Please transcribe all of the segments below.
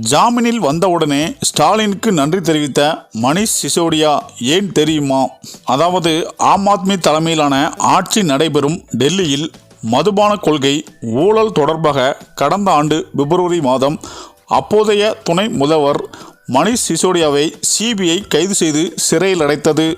ஜாமீனில் வந்தவுடனே ஸ்டாலினுக்கு நன்றி தெரிவித்த மணிஷ் சிசோடியா ஏன் தெரியுமா? அதாவது ஆம் ஆத்மி தலைமையிலான ஆட்சி நடைபெறும் டெல்லியில் மதுபான கொள்கை ஊழல் தொடர்பாக கடந்த ஆண்டு பிப்ரவரி மாதம் அப்போதைய துணை முதல்வர் மணிஷ் சிசோடியாவை சிபிஐ கைது செய்து சிறையில் அடைத்தது.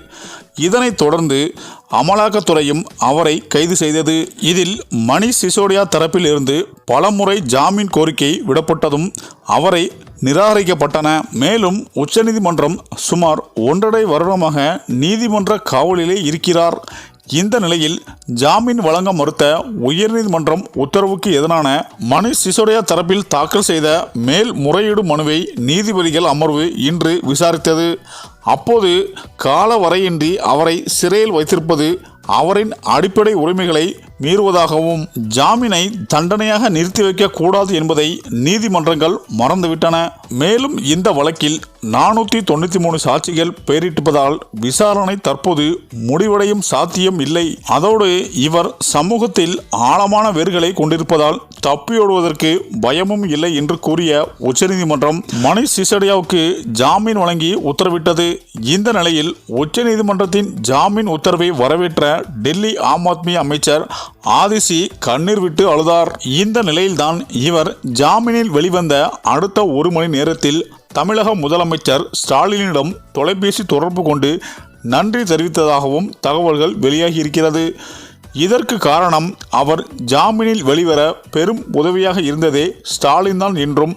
இதனைத் தொடர்ந்து அமலாக்கத்துறையும் அவரை கைது செய்தது. இதில் மணிஷ் சிசோடியா தரப்பில் இருந்து பலமுறை ஜாமீன் கோரிக்கை விடப்பட்டதும் அவரை நிராகரிக்கப்பட்டன. மேலும் உச்சநீதிமன்றம் சுமார் ஒன்றரை வருடமாக நீதிமன்ற காவலிலே இருக்கிறார். இந்த நிலையில் ஜாமீன் வழங்க மறுத்த உயர்நீதிமன்றம் உத்தரவுக்கு எதிரான மணிஷ் சிசோடியா தரப்பில் தாக்கல் செய்த மேல்முறையீடு மனுவை நீதிபதிகள் அமர்வு இன்று விசாரித்தது. அப்போது கால வரையின்றி அவரை சிறையில் வைத்திருப்பது அவரின் அடிப்படை உரிமைகளை மீறுவதாகவும் ஜாமீனை தண்டனையாக நிறுத்தி வைக்கக்கூடாது என்பதை நீதிமன்றங்கள் மறந்துவிட்டன. மேலும் இந்த வழக்கில் நானூற்றி தொண்ணூற்றி மூணு சாட்சிகள் பெயரிட்டிருப்பதால் விசாரணை தற்போது முடிவடையும் சாத்தியம் இல்லை. அதோடு இவர் சமூகத்தில் ஆழமான வேர்களை கொண்டிருப்பதால் தப்பியோடுவதற்கு பயமும் இல்லை என்று கூறிய உச்சநீதிமன்றம் மணிஷ் சிசடியாவுக்கு ஜாமீன் வழங்கி உத்தரவிட்டது. இந்த நிலையில் உச்சநீதிமன்றத்தின் ஜாமீன் உத்தரவை வரவேற்ற டெல்லி ஆம் ஆத்மி அமைச்சர் ஆதிசி கண்ணீர் விட்டு அழுதார். இந்த நிலையில்தான் இவர் ஜாமீனில் வெளிவந்த அடுத்த ஒரு மணி நேரத்தில் தமிழக முதலமைச்சர் ஸ்டாலினிடம் தொலைபேசி தொடர்பு கொண்டு நன்றி தெரிவித்ததாகவும் தகவல்கள் வெளியாகி இருக்கிறது இதற்கு காரணம் அவர் ஜாமீனில் வெளிவர பெரும் உதவியாக இருந்ததே ஸ்டாலின் தான் என்றும்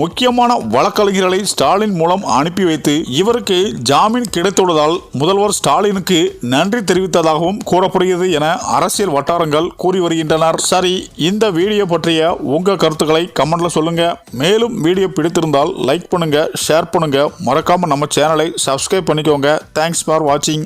முக்கியமான வழக்கறிஞர்களை ஸ்டாலின் மூலம் அனுப்பி வைத்து இவருக்கு ஜாமீன் கிடைத்துள்ளதால் முதல்வர் ஸ்டாலினுக்கு நன்றி தெரிவித்ததாகவும் கூறப்படுகிறது என அரசியல் வட்டாரங்கள் கூறி வருகின்றனர். சரி இந்த வீடியோ பற்றிய உங்க கருத்துக்களை கமெண்ட்ல சொல்லுங்க. மேலும் வீடியோ பிடித்திருந்தால் லைக் பண்ணுங்க ஷேர் பண்ணுங்க. மறக்காம நம்ம சேனலை சப்ஸ்கிரைப் பண்ணிக்கோங்க. தேங்க்ஸ் ஃபார் வாட்சிங்